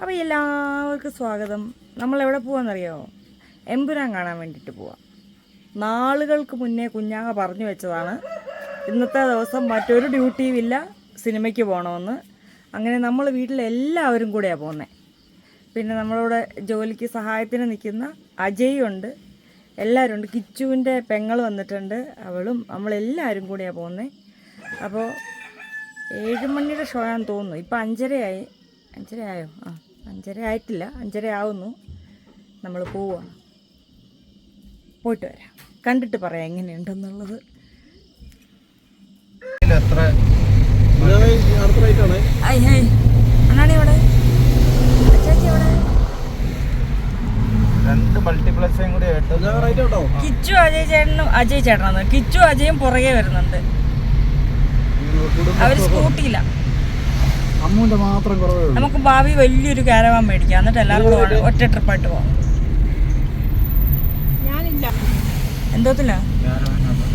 അപ്പോൾ എല്ലാവർക്കും സ്വാഗതം. നമ്മൾ എവിടെ പോവാന്നറിയോ? എമ്പുരാൻ കാണാൻ വേണ്ടിയിട്ട് പോവാം. നാളുകൾക്ക് മുന്നേ കുഞ്ഞാങ്ങ പറഞ്ഞു വെച്ചതാണ് ഇന്നത്തെ ദിവസം മറ്റൊരു ഡ്യൂട്ടിയും ഇല്ല സിനിമയ്ക്ക് പോകണമെന്ന് അങ്ങനെ നമ്മൾ വീട്ടിലെല്ലാവരും കൂടെയാണ് പോകുന്നത് പിന്നെ. നമ്മളോട് ജോലിക്ക് സഹായത്തിന് നിൽക്കുന്ന അജയ് ഉണ്ട്. എല്ലാവരും ഉണ്ട്. കിച്ചുവിന്റെ പെങ്ങൾ വന്നിട്ടുണ്ട്. അവളും നമ്മളെല്ലാവരും കൂടെയാണ് പോകുന്നത് അപ്പോൾ ഏഴ് മണിയുടെ ഷോ ആണെന്ന് തോന്നുന്നു. ഇപ്പം അഞ്ചരയായി. അഞ്ചരയായോ? ആ. അഞ്ചര ആയിട്ടില്ല അഞ്ചര ആവുന്നു. നമ്മൾ പോവാണ് പോയിട്ട് വരാം. കണ്ടിട്ട് പറയാം എങ്ങനെയുണ്ടെന്നുള്ളത്. കിച്ചു അജയ് ചേട്ടനും അജയ് ചേട്ടനാണ് കിച്ചു അജയും പുറകെ വരുന്നുണ്ട്. അവർ സ്കൂട്ടിയില്ല അമ്മുവിന്റെ മാത്രം കുറവേ ഉള്ളൂ. നമുക്ക് ഭാവി വലിയൊരു കാരവാൻ മേടിക്കാം. എന്നിട്ട് എല്ലാവരും കൂടെ ഒറ്റ ട്രിപ്പായിട്ട് പോവാം. എന്തോത്തില്ല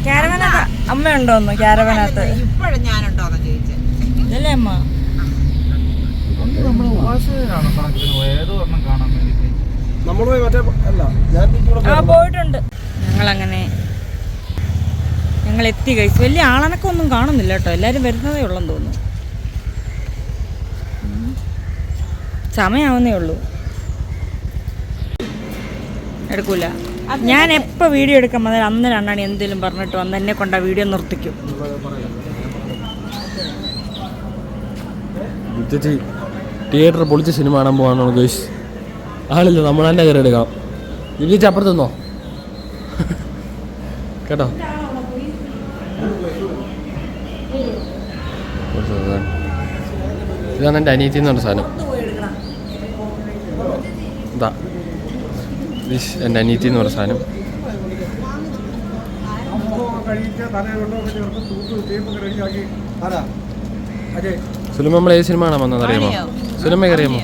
കാരവനാ അമ്മ ഉണ്ടോന്ന് കാരവനകത്ത്? ഇല്ലേ ഇതല്ലേ അമ്മ? പോയിട്ടുണ്ട്. ഞങ്ങളങ്ങനെ ഞങ്ങൾ എത്തി കഴിച്ചു. വലിയ ആളനക്കൊന്നും കാണുന്നില്ല കേട്ടോ. എല്ലാവരും വരുന്നതേ ഉള്ളെന്ന് തോന്നുന്നു. സമയാവുന്നേ ഉള്ളൂ. എടുക്കൂല. ഞാൻ എപ്പോൾ വീഡിയോ എടുക്കാൻ വന്നാൽ അന്ന് രണ്ടാണ് എന്തെങ്കിലും പറഞ്ഞിട്ട് വന്ന് എന്നെ കൊണ്ട് ആ വീഡിയോ നിർത്തിക്കും. തിയേറ്റർ പൊളിച്ച സിനിമ കാണാൻ പോകാനാണ് ഗൈസ്. ആളില്ല നമ്മൾ തന്നെ കയറി എടുക്കാം ചേച്ചി അപ്പുറത്തുനിന്നോ കേട്ടോ? ഇതാണ് എന്റെ അനിയത്തി പറഞ്ഞ സാധനം. ഇതാ ദിസ് എന്റെ അനിയത്തി എന്ന് പറഞ്ഞ സാധനം. സുലമ നമ്മൾ ഏത് സിനിമ കാണാൻ വന്നതെന്ന് അറിയാമോ? സുലമ അറിയാമോ?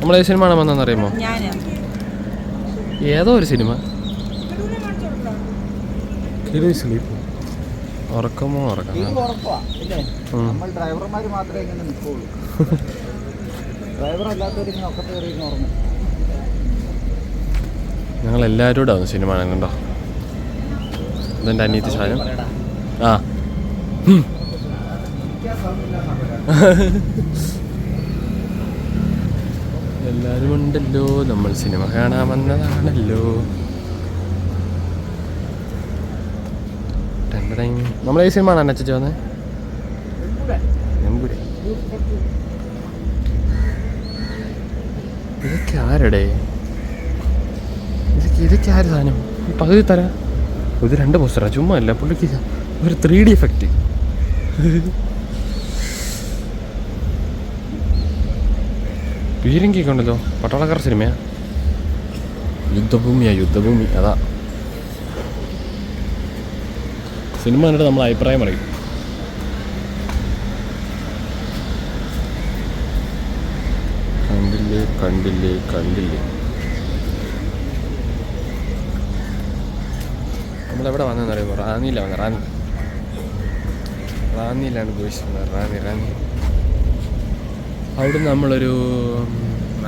നമ്മൾ ഏത് സിനിമ കാണാൻ വന്നതെന്ന് അറിയാമോ? ഏതോ ഒരു സിനിമ. ഉറക്കമോ ഉറക്കം ഡ്രൈവർമാർ മാത്രമേ ഇങ്ങനെ നിൽക്കുള്ളൂ. ഡ്രൈവർ അല്ലാത്തവർ ഉറക്കത്തെ കയറി ഉറങ്ങും. ഞങ്ങൾ എല്ലാവരും കൂടെ വന്നു സിനിമ കണ്ടോ? ഇതെന്റെ അനിയത്തി സാധനം. ആ. എല്ലാരും ഉണ്ടല്ലോ നമ്മൾ സിനിമ കാണാൻ വന്നതാണല്ലോ. നമ്മൾ ഈ സിനിമ ആണ് അച്ഛൻ വന്നത് ഇതൊക്കെ ആരുടെ? ഇതൊക്കെ ആര് സാധനം പകുതി തരാം. ഇത് രണ്ട് പോസ്റ്ററാ ചുമ്മാ അല്ല പുള്ളിക്ക് ഒരു ത്രീ ഡി എഫക്റ്റ് പീരങ്കിയൊക്കെ കണ്ടല്ലോ പട്ടാളക്കാർ സിനിമയാ യുദ്ധഭൂമിയാ യുദ്ധഭൂമി അതാ. സിനിമ കണ്ടിട്ട് നമ്മൾ അഭിപ്രായം പറയും. കണ്ടില്ലേ കണ്ടില്ലേ കണ്ടില്ലേ. നമ്മളെവിടെ വന്നതെന്ന് പറയുമ്പോൾ റാന്നിയിലാണ് വന്നത് റാന്നി. റാന്നിയിലാണ് പോയിച്ചിരുന്നത് റാന്നി റാന്നി. അവിടെ നമ്മളൊരു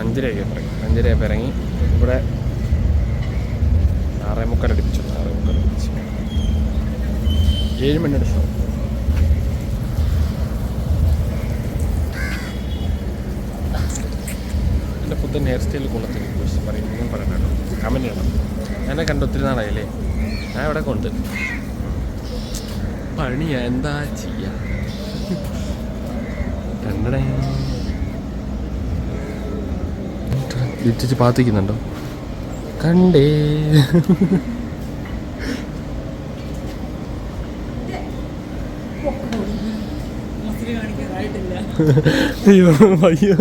അഞ്ചരയൊക്കെ ഇറങ്ങി. അഞ്ചരയൊക്കെ ഇറങ്ങി. ഇവിടെ ആറേ മുക്കാൽ അടിപ്പിച്ചു. ആറേ മുക്കാൽ അടിപ്പിച്ചു. ഏഴ് മണിയുടെ ഷോ എന്റെ പുത്തൻ ഹെയർ സ്റ്റൈൽ കുളത്തിൽ കുറിച്ച് പറയണം കേട്ടോ. കമന്റ് ചെയ്യണം. എന്നെ കണ്ട് ഒത്തിരി നാളായില്ലേ? ഞാൻ ഇവിടെ കൊണ്ട്. പണിയാ എന്താ ചെയ്യാ? പാത്തിക്കുന്നുണ്ടോ? കണ്ടേ. അയ്യോ അയ്യോ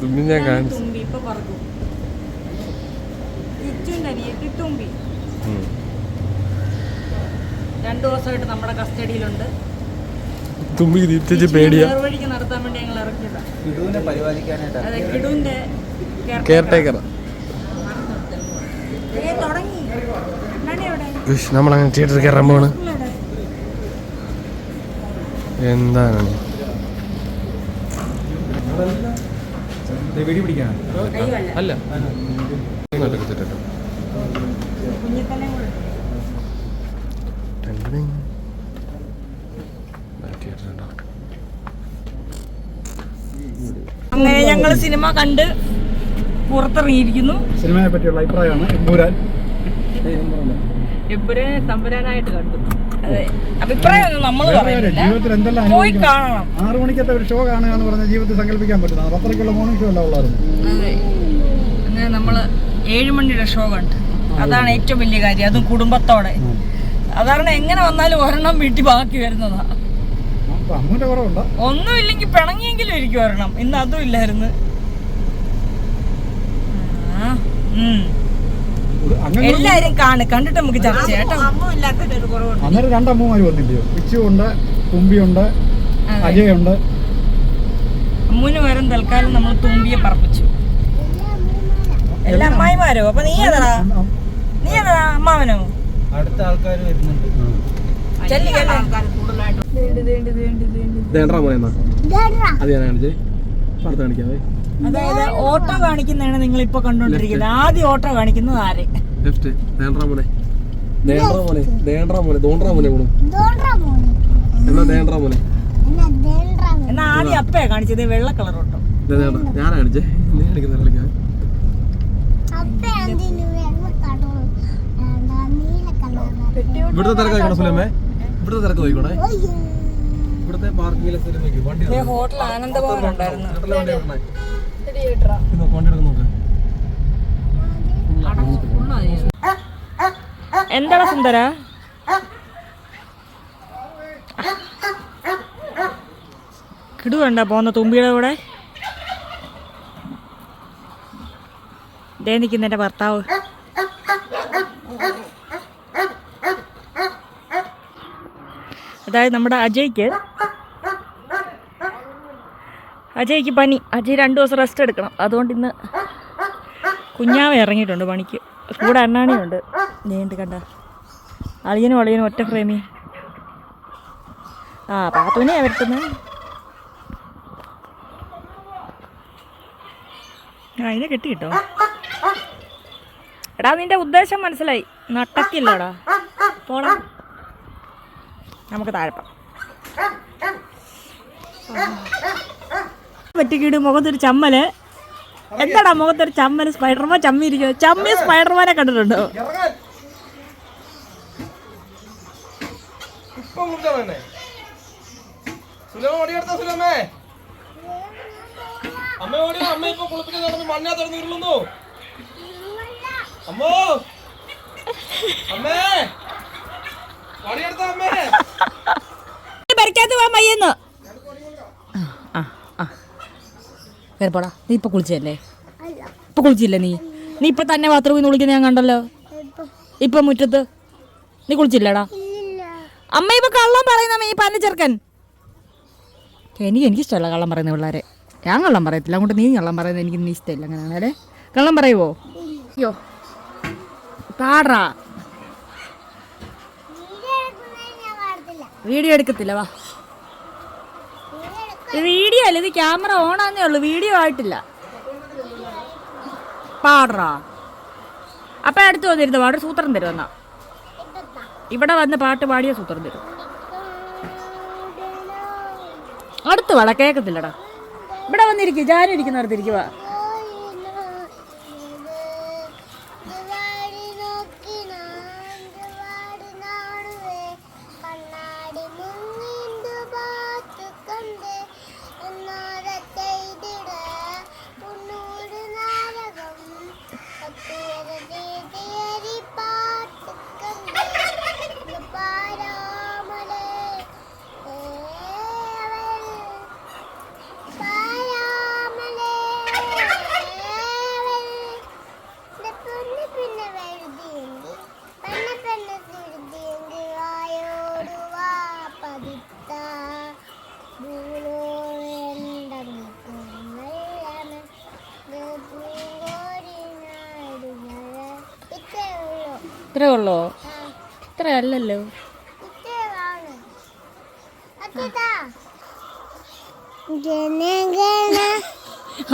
തുമ്പി ഞാൻ കാണിച്ചു തുമ്പി ഇപ്പൊ പറക്കും കിച്ചുവിന്റെ അനിയത്തി തുമ്പി. രണ്ടു ദിവസമായിട്ട് നമ്മുടെ കസ്റ്റഡിയിലുണ്ട്. തിരിച്ചു പേടിയാ. നടത്താൻ വേണ്ടി ഞങ്ങൾ അതെ കിടുവിന്റെ കെയർ ടേക്കർ നമ്മളങ്ങനെ തിയേറ്ററിൽ കയറാൻ പോണ്? എന്താണ്? അല്ല. അങ്ങനെ ഞങ്ങൾ സിനിമ കണ്ട് പുറത്തിറങ്ങിയിരിക്കുന്നു. സിനിമയെ പറ്റിയുള്ള അഭിപ്രായമാണ്. എമ്പൂരാൻ. എമ്പുരാൻ തമ്പുരാനായിട്ട് കണ്ടു. ആറു മണിക്കത്തെ ഒരു ഷോ കാണുക എന്ന് ജീവിതത്തിൽ സങ്കല്പിക്കാൻ മോർണിംഗ് ഷോ അല്ല ഉള്ളായിരുന്നു. അങ്ങനെ ഏഴ് മണിയുടെ ഷോ കണ്ടു. അതാണ് ഏറ്റവും വലിയ കാര്യം. അതും കുടുംബത്തോടെ. അതാണ് എങ്ങനെ വന്നാലും ഒരെണ്ണം വീട്ടിൽ ബാക്കി വരുന്നതാ. കുറവുണ്ടോ? ഒന്നുമില്ലെങ്കിൽ പിണങ്ങിയെങ്കിലും ഇരിക്കും ഒരെണ്ണം. ഇന്ന് അതും ഇല്ലായിരുന്നു. എല്ലാരും കാണ്. കണ്ടിട്ട് നമുക്ക് ചർച്ച കേട്ടോ. അന്നേരം രണ്ടമ്മമാര് വന്നില്ലയോ പിച്ചുണ്ട് തുമ്പിയുണ്ട്. അജയുണ്ട്. അമ്മൂന് വരും തൽക്കാലം നമ്മൾ തുമ്പിയെ പറപ്പിച്ചു. എല്ലാ അമ്മായിമാരോ? അപ്പൊ നീ ഏതാ നീ അമ്മാവനോ അടുത്ത ആൾക്കാർ വരുന്നുണ്ട്. അതായത് ഓട്ടോ കാണിക്കുന്നതാണ് നിങ്ങൾ ഇപ്പൊ കണ്ടോണ്ടിരിക്കുന്നത് ആദ്യം ഓട്ടോ കാണിക്കുന്നത് ആരെ? എന്നാ ആദ്യം അപ്പയാ കാണിച്ചത് വെള്ള കളർ ഓട്ടോ. ഞാൻ കാണിച്ചേ. നീ കാണിക്കുന്ന ഇവിടുത്തെ തിരക്ക് നോക്കണം സുലമേ? ഇവിടുത്തെ തിരക്ക് നോക്കണേ ഇവിടുത്തെ പാർക്കിങ്ങിലെ സ്ഥലം നോക്കി വണ്ടി ഹോട്ടൽ ആനന്ദഭവൻ ഉണ്ടായിരുന്നു. വണ്ടി നോക്ക്, വണ്ടി എടുത്ത് നോക്ക്. എന്താടാ സുന്ദര? കിടു കണ്ട പോന്ന തുമ്പിയുടെ കൂടെ. ദേ നിൽക്കുന്ന എന്റെ ഭർത്താവ്. അതായത് നമ്മുടെ അജയ്ക്ക് അജയ്ക്ക് പനി. അജയ് രണ്ട് ദിവസം റെസ്റ്റ് എടുക്കണം. അതുകൊണ്ട് ഇന്ന് കുഞ്ഞാവ ഇറങ്ങിയിട്ടുണ്ട് പണിക്ക്. കൂടെ അണ്ണാണിയുണ്ട് നീണ്ട് കണ്ട. അളിയനും അളിയനും ഒറ്റ ഫ്രെയിമി ആ പാത്തുവിനെയാ വരുത്തുന്നത് ആ അതിനെ കെട്ടി കിട്ടോ എടാ നിന്റെ ഉദ്ദേശം മനസ്സിലായി. നട്ടക്കില്ലടാ. പോടാ നമുക്ക് താഴെപ്പാം പറ്റിക്കീട് മുഖത്തൊരു ചമ്മൽ. എന്താടാ മുഖത്തൊരു ചമ്മൽ? സ്പൈഡർമാൻ ചമ്മി ഇരിക്കുന്നത് ചമ്മി സ്പൈഡർമാനെ കണ്ടിട്ടുണ്ടോ ഇപ്പൊ മുണ്ടേ സുലമ ഓടിയെടുത്ത സുലമേ അമ്മ ഓടിയോ അമ്മ ഇപ്പൊ കുളിപ്പിക്കാൻ നടന്ന് മണ്ണാ തുറന്നു ഉരുളുന്നു അമ്മോ അമ്മേ ഓടിയെടുത്ത അമ്മേ പരിക്കാത്ത പോവാൻ മയ്യെന്ന് ആ ആ കയറി പോടാ. നീ ഇപ്പൊ കുളിച്ചല്ലേ ഇപ്പൊ കുളിച്ചില്ലേ നീ? നീ ഇപ്പൊ തന്നെ ബാത്റൂമിൽ നിന്ന് കുളിക്കുന്ന ഞാൻ കണ്ടല്ലോ. ഇപ്പൊ. മുറ്റത്ത്. നീ കുളിച്ചില്ലടാ? അമ്മ ഇപ്പൊ കള്ളം പറയുന്ന അമ്മ ഈ പന്ന ചെറുക്കൻ. എനിക്ക് എനിക്കിഷ്ടമല്ല കള്ളം പറയുന്ന പിള്ളേരെ. ഞാൻ കള്ളം പറയത്തില്ല. അങ്ങോട്ട് നീ കള്ളം പറയുന്നത് എനിക്ക് നീ ഇഷ്ടമില്ല. അങ്ങനെയാണ് അല്ലേ കള്ളം പറയുവോ? അയ്യോ. പാടാ. വീഡിയോ എടുക്കത്തില്ല വാ. വീഡിയോ അല്ല ഇത് ക്യാമറ ഓൺ ആന്നേ ഉള്ളൂ വീഡിയോ ആയിട്ടില്ല. പാടറാ. അപ്പൊ അടുത്ത് വന്നിരുന്നു? പാട് സൂത്രം തരും എന്നാ? ഇവിടെ വന്ന് പാട്ട് പാടിയ സൂത്രം തരും. അടുത്ത് വാടാ കേക്കത്തില്ലടാ. ഇവിടെ വന്നിരിക്കും ജാനും ഇരിക്കുന്നിടത്തിരിക്കുക ഇത്രേ ഉള്ളോ? ഇത്ര അല്ലല്ലോ.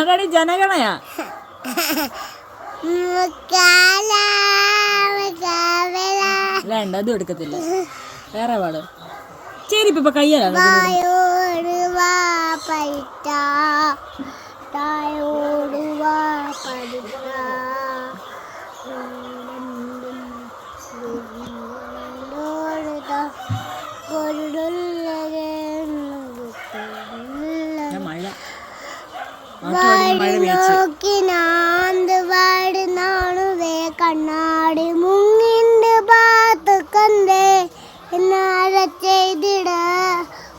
അതാണ് ജനഗണയാ. വേണ്ട അതും എടുക്കത്തില്ല. വേറെ പാട്. ശരി ഇപ്പൊ പഠിത്ത തായോട് വാ പഠിത്ത മഴ മഴ വീഴ്ച നോക്കിനാന്ത് പാടുന്നാണുവേ കണ്ണാടി മുങ്ങിണ്ട് പാത്ത് കണ്ടേ. എന്നാല ചെയ്തിട?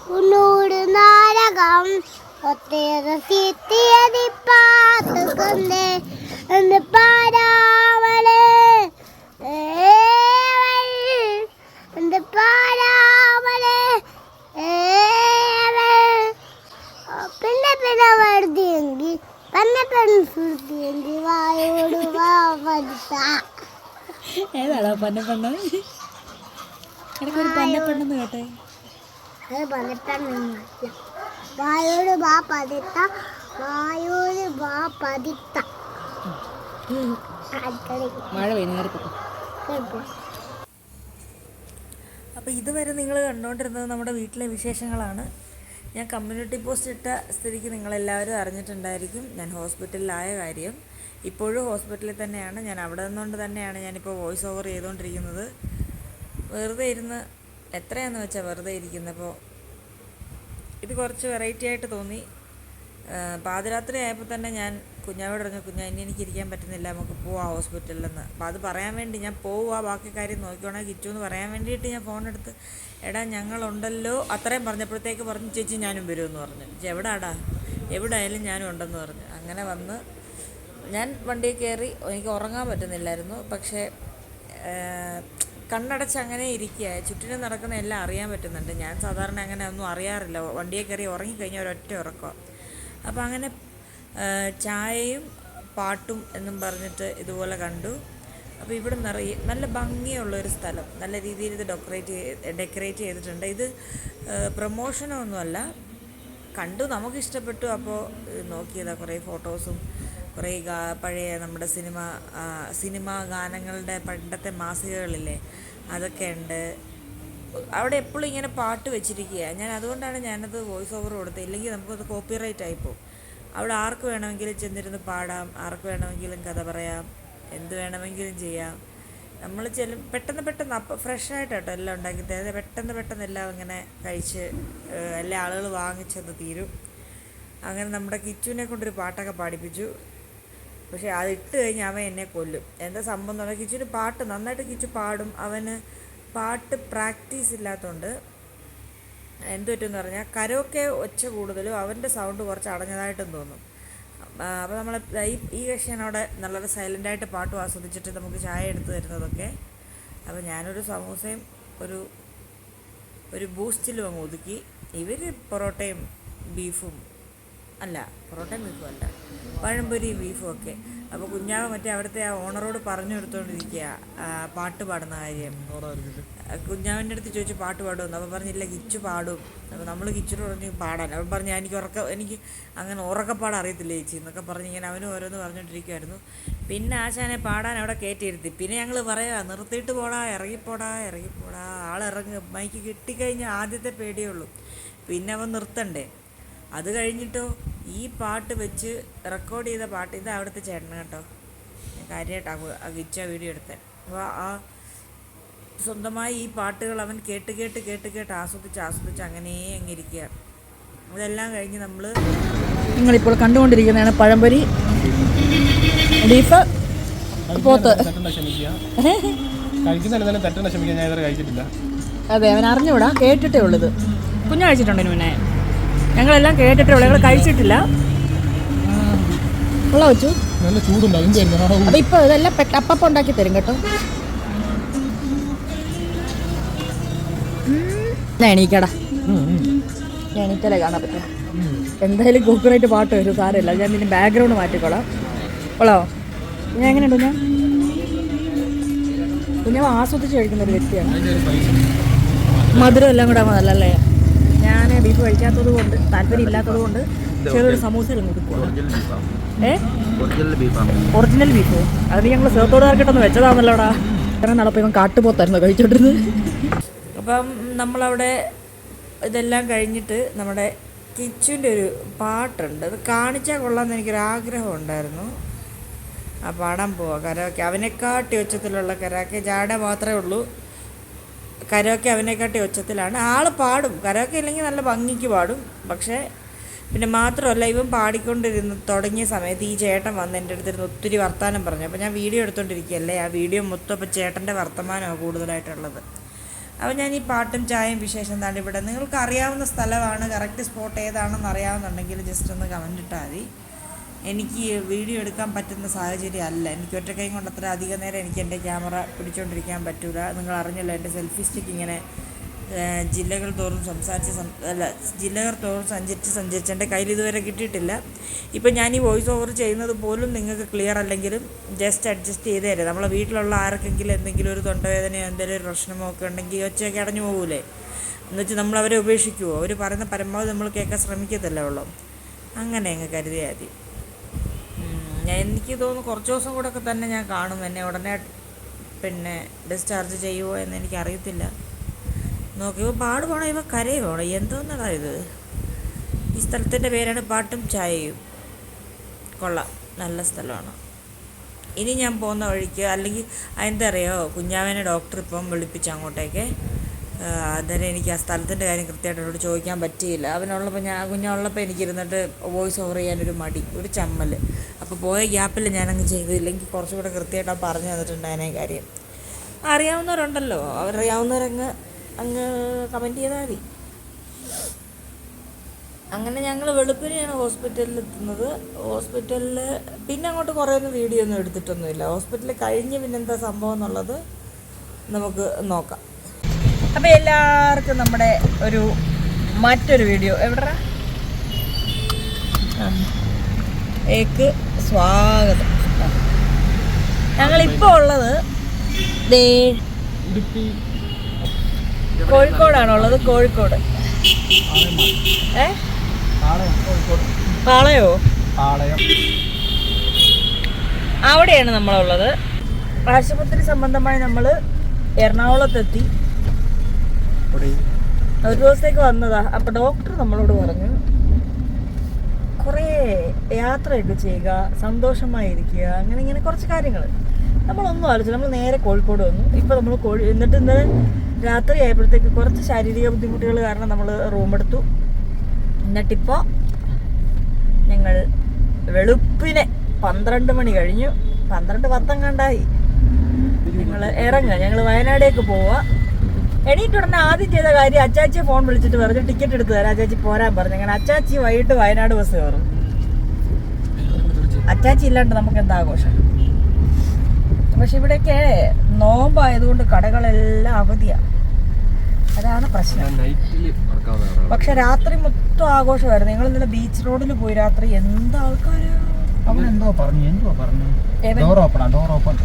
ഉന്നോട് നാരകം ഒത്തേ സിത്തിയതി പാത്ത് കണ്ടേ. എന്ന് പാരാവളെ ഏവൾ എന്ത് പാരാവളെ ഏവൾ പിന്നെ പിന്നെ ഏതാടാ പന്നപ്പെണ്ണ് എനിക്കൊരു പന്നപ്പെണ്ണെന്ന് കേട്ടെ. വായോട് വാ പതിത്ത വായോട് വാ പതിത്ത മഴ കേട്ടോ അപ്പോൾ ഇതുവരെ നിങ്ങൾ കണ്ടുകൊണ്ടിരുന്നത് നമ്മുടെ വീട്ടിലെ വിശേഷങ്ങളാണ്. ഞാൻ കമ്മ്യൂണിറ്റി പോസ്റ്റ് ഇട്ട സ്ഥിതിക്ക് നിങ്ങളെല്ലാവരും അറിഞ്ഞിട്ടുണ്ടായിരിക്കും ഞാൻ ഹോസ്പിറ്റലിലായ കാര്യം. ഇപ്പോഴും ഹോസ്പിറ്റലിൽ തന്നെയാണ്. ഞാൻ അവിടെ നിന്നുകൊണ്ട് തന്നെയാണ് ഞാനിപ്പോൾ വോയിസ് ഓവർ ചെയ്തുകൊണ്ടിരിക്കുന്നത് വെറുതെ ഇരുന്ന് എത്രയാണെന്ന് വെച്ചാൽ വെറുതെ ഇരിക്കുന്നപ്പോൾ ഇത് കുറച്ച് വെറൈറ്റി ആയിട്ട് തോന്നി. പാതിരാത്രി ആയപ്പോൾ തന്നെ ഞാൻ കുഞ്ഞാവോട് പറഞ്ഞു കുഞ്ഞാ ഇനി എനിക്ക് ഇരിക്കാൻ പറ്റുന്നില്ല നമുക്ക് പോവാം ഹോസ്പിറ്റലിൽ നിന്ന് അപ്പോൾ അത് പറയാൻ വേണ്ടി ഞാൻ പോവുക ബാക്കി കാര്യം നോക്കിക്കോണേ കിച്ചു എന്ന് പറയാൻ വേണ്ടിയിട്ട് ഞാൻ ഫോൺ എടുത്ത് എടാ ഞങ്ങളുണ്ടല്ലോ അത്രയും പറഞ്ഞപ്പോഴത്തേക്ക് പറഞ്ഞു ചേച്ചി ഞാനും വരുമെന്ന് പറഞ്ഞു. ചേച്ചി എവിടാടാ? എവിടെ ആയാലും ഞാനും ഉണ്ടെന്ന് പറഞ്ഞു. അങ്ങനെ വന്ന് ഞാൻ വണ്ടിയിൽ കയറി എനിക്ക് ഉറങ്ങാൻ പറ്റുന്നില്ലായിരുന്നു പക്ഷേ കണ്ണടച്ച് അങ്ങനെ ഇരിക്കുക ചുറ്റിനും നടക്കുന്ന എല്ലാം അറിയാൻ പറ്റുന്നുണ്ട്. ഞാൻ സാധാരണ അങ്ങനെ ഒന്നും അറിയാറില്ല. വണ്ടിയെ കയറി ഉറങ്ങിക്കഴിഞ്ഞാൽ ഒരൊറ്റ ഉറക്കം അപ്പോൾ അങ്ങനെ ചായയും പാട്ടും എന്നും പറഞ്ഞിട്ട് ഇതുപോലെ കണ്ടു. അപ്പോൾ ഇവിടെ നിറയെ നല്ല ഭംഗിയുള്ളൊരു സ്ഥലം. നല്ല രീതിയിൽ ഇത് ഡെക്കറേറ്റ് ഡെക്കറേറ്റ് ചെയ്തിട്ടുണ്ട്. ഇത് പ്രൊമോഷനൊന്നുമല്ല. കണ്ടു നമുക്ക് ഇഷ്ടപ്പെട്ടു അപ്പോൾ നോക്കിയതാണ് കുറേ ഫോട്ടോസും കുറേ ഗാ പഴയ നമ്മുടെ സിനിമ സിനിമാ ഗാനങ്ങളുടെ പണ്ടത്തെ മാസികകളില്ലേ? അതൊക്കെ ഉണ്ട്. അവിടെ എപ്പോഴും ഇങ്ങനെ പാട്ട് വെച്ചിരിക്കുക ഞാൻ അതുകൊണ്ടാണ് ഞാനത് വോയിസ് ഓവർ കൊടുത്തത്. ഇല്ലെങ്കിൽ നമുക്കത് കോപ്പിറൈറ്റ് ആയിപ്പോവും അവിടെ ആർക്ക് വേണമെങ്കിലും ചെന്നിരുന്ന് പാടാം. ആർക്ക് വേണമെങ്കിലും കഥ പറയാം. എന്ത് വേണമെങ്കിലും ചെയ്യാം. നമ്മൾ ചെല്ലും പെട്ടെന്ന് പെട്ടെന്ന് അപ്പം ഫ്രഷായിട്ട് കേട്ടോ എല്ലാം ഉണ്ടാക്കി തരുന്നത്. പെട്ടെന്ന് പെട്ടെന്ന് എല്ലാം ഇങ്ങനെ കഴിച്ച് എല്ലാ ആളുകൾ വാങ്ങിച്ചത് തീരും. അങ്ങനെ നമ്മുടെ കിച്ചുവിനെ കൊണ്ടൊരു പാട്ടൊക്കെ പാടിപ്പിച്ചു. പക്ഷേ അത് ഇട്ട് കഴിഞ്ഞാൽ അവൻ എന്നെ കൊല്ലും. എന്താ സംഭവം എന്ന് പറഞ്ഞാൽ കിച്ചുവിന് പാട്ട് നന്നായിട്ട് കിച്ചു പാടും. അവന് പാട്ട് പ്രാക്ടീസ് ഇല്ലാത്തതുകൊണ്ട് എന്ത് പറ്റുമെന്ന് പറഞ്ഞാൽ കരോക്കെ ഒച്ച കൂടുതലും അവന്റെ സൗണ്ട് കുറച്ച് അടഞ്ഞതായിട്ടും തോന്നും. അപ്പോൾ നമ്മൾ ഈ ഈ കക്ഷനോടെ നല്ലത് സൈലന്റായിട്ട് പാട്ടും ആസ്വദിച്ചിട്ട് നമുക്ക് ചായ എടുത്ത് തരുന്നതൊക്കെ. അപ്പോൾ ഞാനൊരു സമൂസയും ഒരു ഒരു ബൂസ്റ്റിലും അങ്ങ് ഒതുക്കി. ഇവർ പൊറോട്ടയും ബീഫും അല്ല പൊറോട്ടയും ബീഫും അല്ല. പഴംപൊരി ബീഫും ഒക്കെ. അപ്പോൾ കുഞ്ഞാവ് മറ്റേ അവിടുത്തെ ആ ഓണറോട് പറഞ്ഞു കൊടുത്തോണ്ടിരിക്കുക പാട്ട് പാടുന്ന കാര്യം. കുഞ്ഞാവിന്റെ അടുത്ത് ചോദിച്ചു പാട്ട് പാടുമെന്ന് അപ്പോൾ പറഞ്ഞില്ല കിച്ചു പാടും. അപ്പോൾ നമ്മൾ കിച്ചിട്ട് പറഞ്ഞു പാടാൻ. അവൻ പറഞ്ഞു എനിക്ക് ഉറക്ക എനിക്ക് അങ്ങനെ ഉറക്കപ്പാട് അറിയത്തില്ല ചേച്ചി. എന്നൊക്കെ പറഞ്ഞ് ഇങ്ങനെ അവനും ഓരോന്ന് പറഞ്ഞുകൊണ്ടിരിക്കുമായിരുന്നു പിന്നെ ആശാനെ പാടാൻ അവിടെ കയറ്റിയിരുത്തി പിന്നെ ഞങ്ങൾ പറയാ നിർത്തിയിട്ട് പോടാ ഇറങ്ങിപ്പോടാ ഇറങ്ങിപ്പോടാ. ആളിറങ്ങി മൈക്ക് കിട്ടിക്കഴിഞ്ഞാൽ ആദ്യത്തെ പേടിയുള്ളൂ പിന്നെ അവൻ നിർത്തണ്ടേ? അത് കഴിഞ്ഞിട്ടോ ഈ പാട്ട് വെച്ച് റെക്കോർഡ് ചെയ്ത പാട്ട് ഇത് അവിടുത്തെ ചേട്ടൻ കേട്ടോ. കാര്യമായിട്ടാണ് ആ ഗിച്ച വീഡിയോ എടുത്തത് അപ്പോൾ ആ സ്വന്തമായി ഈ പാട്ടുകൾ അവൻ കേട്ട് കേട്ട് കേട്ട് കേട്ട് ആസ്വദിച്ച് ആസ്വദിച്ച് അങ്ങനെ അങ്ങ് അതെല്ലാം കഴിഞ്ഞ് നമ്മൾ നിങ്ങളിപ്പോൾ കണ്ടുകൊണ്ടിരിക്കുന്നതാണ് പഴംപൊരി. ബീഫ് പോത്ത്. അതെ അവൻ അറിഞ്ഞൂടാ കേട്ടിട്ടേ ഉള്ളത് കുഞ്ഞു കഴിച്ചിട്ടുണ്ടോ പിന്നെ ഞങ്ങളെല്ലാം കേട്ടിട്ടേ ഉള്ളൂ ഞങ്ങൾ കഴിച്ചിട്ടില്ല ഉള്ള വെച്ചു നല്ല ചൂടുണ്ടാവും അപ്പൊ ഇപ്പൊ ഇതെല്ലാം അപ്പം ഉണ്ടാക്കി തരും കേട്ടോ. എണീക്കടാ. ഞാൻ എണീറ്റാലേ കാണാൻ പറ്റും. എന്തായാലും കോപ്പറേറ്റ് പാട്ട് വരും സാരമില്ല. ഞാൻ ഇതിന് ബാക്ക്ഗ്രൗണ്ട് മാറ്റിക്കോളാം. ഉള്ളോ? ഞാൻ എങ്ങനെയുണ്ട് ഞാൻ കുഞ്ഞാവ് ആസ്വദിച്ച് കഴിക്കുന്ന ഒരു വ്യക്തിയാണ്. മധുരം എല്ലാം കൂടെ നല്ലല്ലേ ഞാൻ ബീഫ് കഴിക്കാത്തത് കൊണ്ട് താല്പര്യം ഇല്ലാത്തത് കൊണ്ട് ചെറിയൊരു സമൂസ ഏ? ഒറിജിനൽ ബീഫ് അത് ഞങ്ങൾ സേർത്തോടുകാർക്കിട്ടൊന്ന് വെച്ചതാണല്ലോടാ. വെച്ചതാണല്ലോ നാളപ്പം ഇവൻ കാട്ടുപോത്തായിരുന്നു കഴിച്ചോണ്ടിരുന്നത്. അപ്പം നമ്മളവിടെ ഇതെല്ലാം കഴിഞ്ഞിട്ട് നമ്മുടെ കിച്ചുവിന്റെ ഒരു പാട്ടുണ്ട്. അത് കാണിച്ചാൽ കൊള്ളാമെന്ന് എനിക്കൊരു ആഗ്രഹം ഉണ്ടായിരുന്നു. ആ പാടാൻ പോവാം. കരോക്കെ അവനെക്കാട്ടി ഉച്ചത്തിലുള്ള കരാക്കെ ജാട മാത്രമേ ഉള്ളൂ. കരോക്കെ അവനെക്കാട്ടി ഒച്ചത്തിലാണ്. ആൾ പാടും. കരോക്കെ ഇല്ലെങ്കിൽ നല്ല ഭംഗിക്ക് പാടും. പക്ഷേ പിന്നെ മാത്രമല്ല ഇവൻ പാടിക്കൊണ്ടിരുന്ന് തുടങ്ങിയ സമയത്ത് ഈ ചേട്ടൻ വന്ന് എന്റെ അടുത്തിരുന്ന് ഒത്തിരി വർത്തമാനം പറഞ്ഞു. അപ്പോൾ ഞാൻ വീഡിയോ എടുത്തോണ്ടിരിക്കുകയല്ലേ? ആ വീഡിയോ മൊത്തം അപ്പോൾ ചേട്ടന്റെ വർത്തമാനമാണ് കൂടുതലായിട്ടുള്ളത്. അപ്പോൾ ഞാൻ ഈ പാട്ടും ചായയും വിശേഷം എന്താണ് ഇവിടെ? നിങ്ങൾക്ക് അറിയാവുന്ന സ്ഥലമാണ് കറക്റ്റ് സ്പോട്ട് ഏതാണെന്ന് അറിയാവുന്നുണ്ടെങ്കിൽ ജസ്റ്റ് ഒന്ന് കമന്റ് ഇട്ടാൽ മതി. എനിക്ക് വീഡിയോ എടുക്കാൻ പറ്റുന്ന സാഹചര്യം അല്ല. എനിക്ക് ഒറ്റക്കൈ കൊണ്ട് അത്ര അധിക നേരം എനിക്ക് എന്റെ ക്യാമറ പിടിച്ചുകൊണ്ടിരിക്കാൻ പറ്റില്ല നിങ്ങൾ അറിഞ്ഞല്ലോ എന്റെ സെൽഫി സ്റ്റിക്ക് ഇങ്ങനെ ജില്ലകൾ തോറും സംസാരിച്ച് അല്ല ജില്ലകൾ തോറും സഞ്ചരിച്ച് സഞ്ചരിച്ച് എന്റെ കയ്യിൽ ഇതുവരെ കിട്ടിയിട്ടില്ല. ഇപ്പം ഞാൻ ഈ വോയിസ് ഓവർ ചെയ്യുന്നത് പോലും നിങ്ങൾക്ക് ക്ലിയർ അല്ലെങ്കിലും ജസ്റ്റ് അഡ്ജസ്റ്റ് ചെയ്ത് തരാം നമ്മളെ വീട്ടിലുള്ള ആർക്കെങ്കിലും എന്തെങ്കിലും ഒരു തൊണ്ടവേദനയോ എന്തെങ്കിലും ഒരു പ്രശ്നമോ ഒക്കെ ഉണ്ടെങ്കിൽ ഒച്ചയൊക്കെ അടഞ്ഞു പോകൂലേ? എന്നുവെച്ച് നമ്മൾ അവരെ ഉപേക്ഷിക്കുമോ അവർ പറയുന്ന പരമാവധി നമ്മൾ കേൾക്കാൻ ശ്രമിക്കത്തല്ലേ ഉള്ളൂ. അങ്ങനെ അങ്ങ് കരുതിയാൽ മതി. ഞാൻ എനിക്ക് തോന്നുന്നു കുറച്ച് ദിവസം കൂടെ ഒക്കെ തന്നെ ഞാൻ കാണും. എന്നെ ഉടനെ പിന്നെ ഡിസ്ചാർജ് ചെയ്യുമോ എന്ന് എനിക്കറിയത്തില്ല നോക്കിയപ്പോൾ പാടുവാണോ ഇവ കരയുവാണോ എന്തോന്നടാ ഇത്? ഈ സ്ഥലത്തിന്റെ പേരാണ് പാട്ടും ചായയും. കൊള്ളാം. നല്ല സ്ഥലമാണ്. ഇനി ഞാൻ പോകുന്ന വഴിക്ക് അല്ലെങ്കിൽ അതെന്താ അറിയോ കുഞ്ഞാവനെ ഡോക്ടർ ഇപ്പം വിളിപ്പിച്ചു അങ്ങോട്ടേക്ക്. അന്നേരം എനിക്ക് ആ സ്ഥലത്തിന്റെ കാര്യം കൃത്യമായിട്ട് എന്നോട് ചോദിക്കാൻ പറ്റിയില്ല. അവനുള്ളപ്പോൾ ഞാൻ കുഞ്ഞുള്ളപ്പോൾ എനിക്കിരുന്നിട്ട് വോയിസ് ഓവർ ചെയ്യാനൊരു മടി ഒരു ചമ്മൽ അപ്പോൾ പോയ ഗ്യാപ്പിൽ ഞാനങ്ങ് ചെയ്തില്ലെങ്കിൽ കുറച്ചുകൂടെ കൃത്യമായിട്ട് പറഞ്ഞു തന്നിട്ടുണ്ടായതിനെ കാര്യം. അറിയാവുന്നവരുണ്ടല്ലോ. അവരറിയാവുന്നവരങ്ങ് അങ്ങ് കമന്റ് ചെയ്താൽ മതി. അങ്ങനെ ഞങ്ങൾ വെളുപ്പിനെയാണ് ഹോസ്പിറ്റലിൽ എത്തുന്നത്. ഹോസ്പിറ്റലിൽ പിന്നെ അങ്ങോട്ട് കുറേ ഒന്നും വീഡിയോ ഒന്നും എടുത്തിട്ടൊന്നുമില്ല. ഹോസ്പിറ്റലിൽ കഴിഞ്ഞ് പിന്നെന്താ സംഭവം എന്നുള്ളത് നമുക്ക് നോക്കാം. അപ്പോൾ എല്ലാവർക്കും നമ്മുടെ ഒരു മറ്റൊരു വീഡിയോ. എവിടെ ഏക്ക് സ്വാഗതം. ഞങ്ങൾ ഞങ്ങളിപ്പോൾ ഉള്ളത് ദേ കോഴിക്കോടാണുള്ളത് കോഴിക്കോട്. ഏ? പാളയം? അവിടെയാണ് നമ്മളുള്ളത് ആശുപത്രി സംബന്ധമായി നമ്മൾ എറണാകുളത്തെത്തി. ഒരു ദിവസത്തേക്ക് വന്നതാ. അപ്പൊ ഡോക്ടർ നമ്മളോട് പറഞ്ഞു കുറേ യാത്രയൊക്കെ ചെയ്യുക സന്തോഷമായിരിക്കുക അങ്ങനെ ഇങ്ങനെ കുറച്ച് കാര്യങ്ങൾ നമ്മളൊന്നും ആലോചിച്ചു നമ്മൾ നേരെ കോഴിക്കോട് വന്നു. ഇപ്പം നമ്മൾ കോഴി എന്നിട്ട് ഇന്നലെ രാത്രി ആയപ്പോഴത്തേക്ക് കുറച്ച് ശാരീരിക ബുദ്ധിമുട്ടുകൾ കാരണം നമ്മൾ റൂം എടുത്തു. എന്നിട്ടിപ്പോൾ ഞങ്ങൾ വെളുപ്പിനെ പന്ത്രണ്ട് മണി കഴിഞ്ഞു. പന്ത്രണ്ട് പത്തങ്ങാണ്ടായി. ഞങ്ങൾ ഇറങ്ങുക. ഞങ്ങൾ വയനാടേക്ക് പോവുക. എണീറ്റ് ഉടനെ ആദ്യം ചെയ്ത കാര്യം അച്ചാച്ചിയെ ഫോൺ വിളിച്ചിട്ട് പറഞ്ഞു ടിക്കറ്റ് എടുത്ത് തരാം. അച്ചാച്ചി പോരാൻ പറഞ്ഞു. അങ്ങനെ അച്ചാച്ചി വൈകിട്ട് വയനാട് ബസ് കയറും. അച്ചാച്ചി ഇല്ലാണ്ട് നമുക്ക് എന്താ ആഘോഷം? പക്ഷെ ഇവിടെയൊക്കെ നോമ്പായതുകൊണ്ട് കടകളെല്ലാം അവധിയാണ് അതാണ് പ്രശ്നം. പക്ഷെ രാത്രി മൊത്തം ആഘോഷമായിരുന്നു. നിങ്ങൾ ഇന്നലെ ബീച്ച് റോഡിൽ പോയി രാത്രി എന്താ ആൾക്കാരാ? അവൻ എന്തോ പറഞ്ഞു എന്തോ പറഞ്ഞു. ഡോർ ഓപ്പൺ ഡോർ ഓപ്പൺ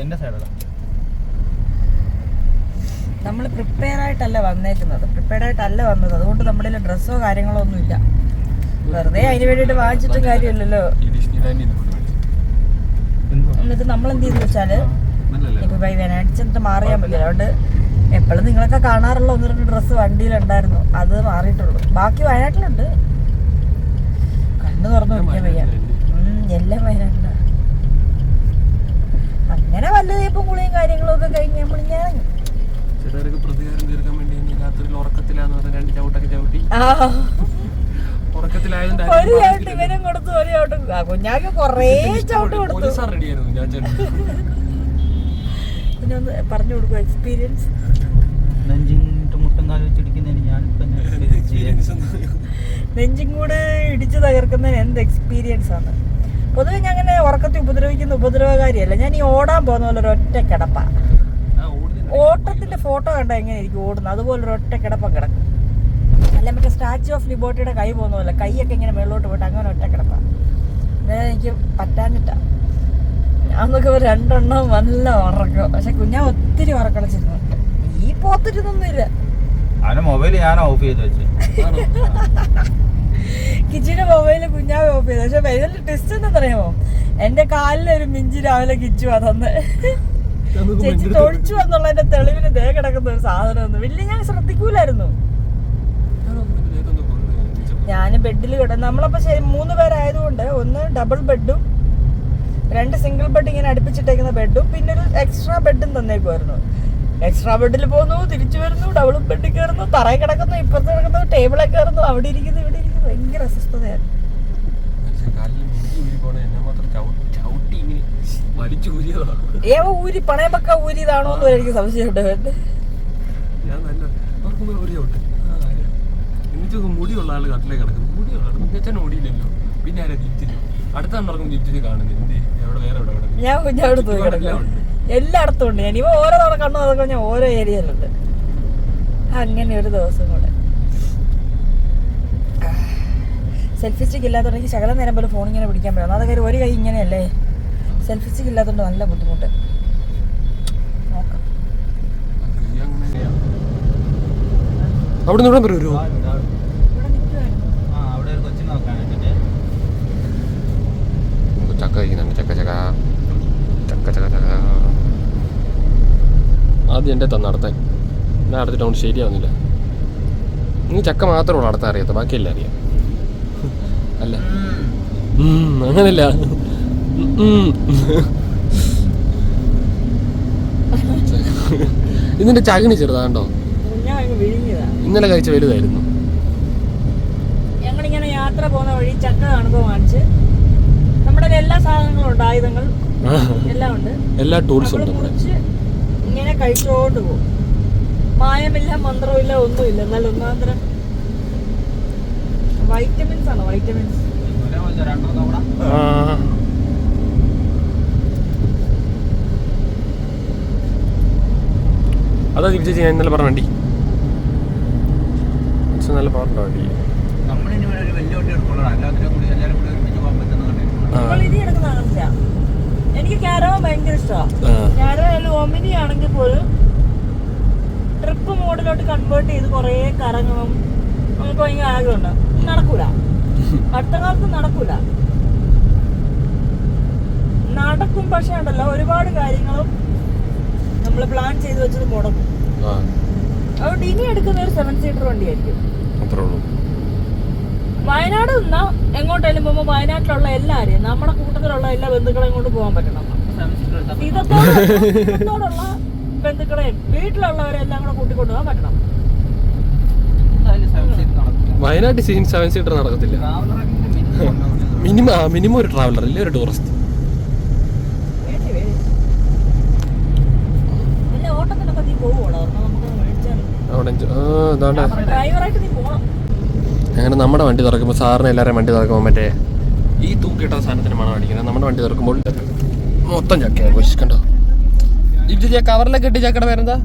ആ സൈഡല്ല സൈഡിലാണ് നമ്മൾ പ്രിപ്പയർ ആയിട്ടല്ല വന്നേക്കുന്നത്. പ്രിപ്പയർഡ് ആയിട്ടല്ല വന്നത്. അതുകൊണ്ട് നമ്മുടെ ഡ്രസ്സോ കാര്യങ്ങളോ ഒന്നും ഇല്ല. വെറുതെ അതിന് വേണ്ടിട്ട് വാങ്ങിച്ചിട്ടും കാര്യമില്ലല്ലോ. എന്നിട്ട് നമ്മൾ എന്ത് ചെയ്തു വെച്ചാൽ ഇപ്പൊ വെനാടിച്ചിട്ട് മാറിയാൻ പറ്റില്ല അതുകൊണ്ട് എപ്പോഴും നിങ്ങളൊക്കെ കാണാറുള്ള ഒന്ന് രണ്ട് ഡ്രസ്സ് വണ്ടിയിലുണ്ടായിരുന്നു. അത് മാറിയിട്ടുള്ളൂ. ബാക്കി വയനാട്ടിലുണ്ട്. കണ്ണു തുറന്നു നോക്കിയാൽ വയ്യ. എല്ലാം വയനാട്ടിലാണ് അങ്ങനെ വല്ല തേപ്പും കുളിയും കാര്യങ്ങളും ഒക്കെ കഴിഞ്ഞ് നമ്മൾ ഞാൻ ചിലർക്ക് പ്രതികാരം തീർക്കാൻ വേണ്ടി രാത്രി ഉറക്കത്തിലാന്ന് പറഞ്ഞ രണ്ട് ചവിട്ടൊക്കെ ചവിട്ടി. ആ. ഉറക്കത്തിലായതുകൊണ്ട് ഒരു ചവിട്ട് ഇവനും കൊടുത്തു ഒരു ചവിട്ട് കുഞ്ഞാക്ക് കൊറേ ചവിട്ട് കൊടുത്തു. റെഡിയായിരുന്നു ഞാൻ ചേട്ടൻ പിന്നെ ഒന്ന് പറഞ്ഞു കൊടുക്കും എക്സ്പീരിയൻസ് നെഞ്ചിട്ട് മുട്ടും കാൽ വെച്ചിടിക്കുന്നതിന് ഞാനിപ്പം ഞാൻ ചെയ്യാൻ നെഞ്ചും കൂടെ ഇടിച്ചു തകർക്കുന്നതിന് എന്ത് എക്സ്പീരിയൻസ് ആണ്? പൊതുവെ ഞാൻ അങ്ങനെ ഉറക്കത്തിൽ ഉപദ്രവിക്കുന്ന ഉപദ്രവകാരിയല്ല. ഞാൻ ഈ ഓടാൻ പോകുന്ന പോലെ ഒരു ഒറ്റ കിടപ്പ ഓട്ടത്തിന്റെ ഫോട്ടോ കണ്ട എങ്ങനെ എനിക്ക് ഓടുന്നത്? അതുപോലെ ഒരു ഒറ്റ കിടപ്പം കിടക്കും. അല്ല മറ്റേ സ്റ്റാച്യു ഓഫ് ലിബോർട്ടിയുടെ കൈ പോകുന്ന പോലെ കൈയൊക്കെ ഇങ്ങനെ മേളോട്ട് പോയിട്ട് അങ്ങനെ ഒറ്റ കിടപ്പ. എനിക്ക് പറ്റാനിട്ട ഞാൻ നോക്കുമ്പോ രണ്ടെണ്ണം നല്ല ഉറക്കം. പക്ഷെ കുഞ്ഞാ ഒത്തിരി ഉറക്കളിച്ചിരുന്നു ഈ പോത്തിരുന്നൊന്നുമില്ല. അവന്റെ മൊബൈൽ ഞാൻ ഓഫ് ചെയ്ത് വെച്ച്. കിച്ചിയുടെ മൊബൈലിൽ കുഞ്ഞാവ് ഓഫ് ചെയ്തു പക്ഷെ ഇതിൽ ടെസ്റ്റ് എന്താണെന്നറിയാമോ? എന്റെ കാലിലൊരു മിഞ്ചി രാവിലെ കിച്ചു അതന്ന് ചേച്ചി തൊഴിച്ചു എന്നുള്ളതിന്റെ തെളിവിന് ദേ കിടക്കുന്ന ഒരു സാധനം വലിയ ഞാൻ ശ്രദ്ധിക്കൂലായിരുന്നു. ഞാൻ ബെഡിൽ കിടന്നു നമ്മളപ്പോ ശരി മൂന്ന് പേരായതുകൊണ്ട് ഒന്ന് ഡബിൾ ബെഡും രണ്ട് സിംഗിൾ ബെഡ് ഇങ്ങനെ അടുപ്പിച്ചിട്ടേക്കുന്ന ബെഡും പിന്നെ ഒരു എക്സ്ട്രാ ബെഡും തന്നേക്കുമായിരുന്നു എക്സ്ട്രാ ബെഡിൽ പോകുന്നു തിരിച്ചു വരുന്നു ഡബിൾ ബെഡിൽ കയറുന്നു തറയിൽ കിടക്കുന്നു ഇപ്പുറത്ത് കിടക്കുന്നു ടേബിളിൽ കയറുന്നു അവിടെ ഇരിക്കുന്നു ഇവിടെ ഭയങ്കര അസ്വസ്ഥതയായിരുന്നു. ഏവ ഊരി പണയമൊക്കെ ഊരിയതാണോ എന്ന് എനിക്ക് സംശയമുണ്ട്. ഞാൻ നല്ല നോക്കുമ്പോ ഒരു ചവിട്ട്. എന്നിട്ട് മുടിയുള്ള ആൾ കട്ടിലേ കിടക്കുന്നു മുടിയുള്ള ചേച്ചൻ ഓടിയില്ലല്ലോ. പിന്നെ ആരാ ദീപ്തിന് അടുത്ത നടക്കും എന്ത്? എവിടെ വേറെ എവിടെ കിടക്കുന്നു? ഞാൻ കുഞ്ഞവിടെ തൂക്കി കിടക്കും എല്ലായിടത്തും ഉണ്ട്. ഞാൻ ഇവ ഓരോ തവണ കണ്ണു അതൊക്കെ ഞാൻ ഓരോ ഏരിയയിലുണ്ട്. അങ്ങനെ ഒരു ദിവസം കൂടെ. സെൽഫി സ്റ്റിക്ക് ഇല്ലാത്തതുകൊണ്ട് ശകലം നേരം പോലും ഫോൺ ഇങ്ങനെ പിടിക്കാൻ പറ്റും അതൊക്കെ ഒരു കൈ ഇങ്ങനെയല്ലേ? സെൽഫി സ്റ്റിക്ക് ഇല്ലാത്തതുകൊണ്ട് നല്ല ബുദ്ധിമുട്ട്. നോക്കാം. അവിടെ നിന്ന് ഇവിടെ വരുമോ ചക്ക കഴിക്കുന്നുണ്ട്. ചക്ക ചക്ക. ചക്ക ചക്ക ചക്ക. ആദ്യം എന്റെ തന്നെ നടത്താൻ ഞാൻ നടത്തിട്ട് ശരിയാവുന്നില്ല. നീ ചക്ക മാത്രമേ ഉള്ളൂ അടുത്ത അറിയാത്ത ബാക്കിയെല്ലാം അറിയാം. അല്ല? അങ്ങനല്ല. ഇതിന്റെ ചകിണി ചെറുതാണ്ടോ ഇന്നലെ കഴിച്ച വലുതായിരുന്നു. ഞങ്ങളിങ്ങനെ യാത്ര പോകുന്ന വഴി ചക്ക കാണുമ്പോൾ വാങ്ങിച്ച് നമ്മുടെ എല്ലാ സാധനങ്ങളും ഉണ്ട് ആയുധങ്ങൾ. എല്ലാം ഉണ്ട്. എല്ലാ ടൂൾസും ഉണ്ട് ഇവിടെ. ഇങ്ങനെ കഴിച്ചോണ്ട് പോകും. മായമില്ല മന്ത്രമില്ല ഒന്നുമില്ല. എന്നാൽ ഒന്നാന്തരം വൈറ്റമിൻസ് ആണ്? വൈറ്റമിൻസ്. അതാ തിരിച്ചു ഞാൻ ഇന്നലെ പറഞ്ഞ വണ്ടി. നല്ല പറഞ്ഞ വണ്ടി എനിക്ക് ഭയങ്കര ഇഷ്ടമാണ് ഒമിനി ആണെങ്കിൽ പോലും ട്രിപ്പ് മോഡിലോട്ട് കൺവേർട്ട് ചെയ്ത് കുറേ കറങ്ങണം. നമുക്ക് ഭയങ്കര ആഗ്രഹമുണ്ട്? നടക്കൂല. അടുത്ത കാലത്ത് നടക്കൂല. നടക്കും പക്ഷെ ഉണ്ടല്ലോ ഒരുപാട് കാര്യങ്ങളും നമ്മൾ പ്ലാൻ ചെയ്ത് വെച്ചത് മുടക്കും ആ. അതുകൊണ്ട് ഇനി എടുക്കുന്ന ഒരു സെവൻ സീറ്റർ വണ്ടിയായിരിക്കും. അത്രേ ഉള്ളൂ. വയനാട് നിന്നാ എങ്ങോട്ടേലും പോകുമ്പോൾ വയനാട്ടിലുള്ള എല്ലാവരെയും നമ്മുടെ കൂട്ടത്തിലുള്ള എല്ലാ ബന്ധുക്കളെയും കൊണ്ട് പോകാൻ പറ്റണം. ഇതത്തോട് ഇതത്തോടുള്ള ബന്ധുക്കളെയും വീട്ടിലുള്ളവരെല്ലാം കൂടെ കൂട്ടിക്കൊണ്ടു പോകാൻ പറ്റണം എന്തായാലും സെവൻ സീറ്റ് നടക്കില്ല വയനാട്ടിൽ സീൻ സെവൻ സീറ്റർ നടക്കത്തില്ല. മിനിമം മിനിമം ഒരു ട്രാവലർ ഇല്ല ഒരു ടൂറിസ്റ്റ് അങ്ങനെ നമ്മുടെ വണ്ടി തുറക്കുമ്പോൾ സാറിന് എല്ലാവരും വണ്ടി തുറക്കുമ്പോൾ മറ്റേ ഈ തൂക്കിയിട്ട സാധനത്തിന് മണം അടിക്കുന്നത്. നമ്മുടെ വണ്ടി തുറക്കുമ്പോൾ മൊത്തം ചക്കയാണ് കണ്ടോ? ഇത് കവറിലൊക്കെ ഇട്ട് ചക്കയുടെ പേരെന്താ?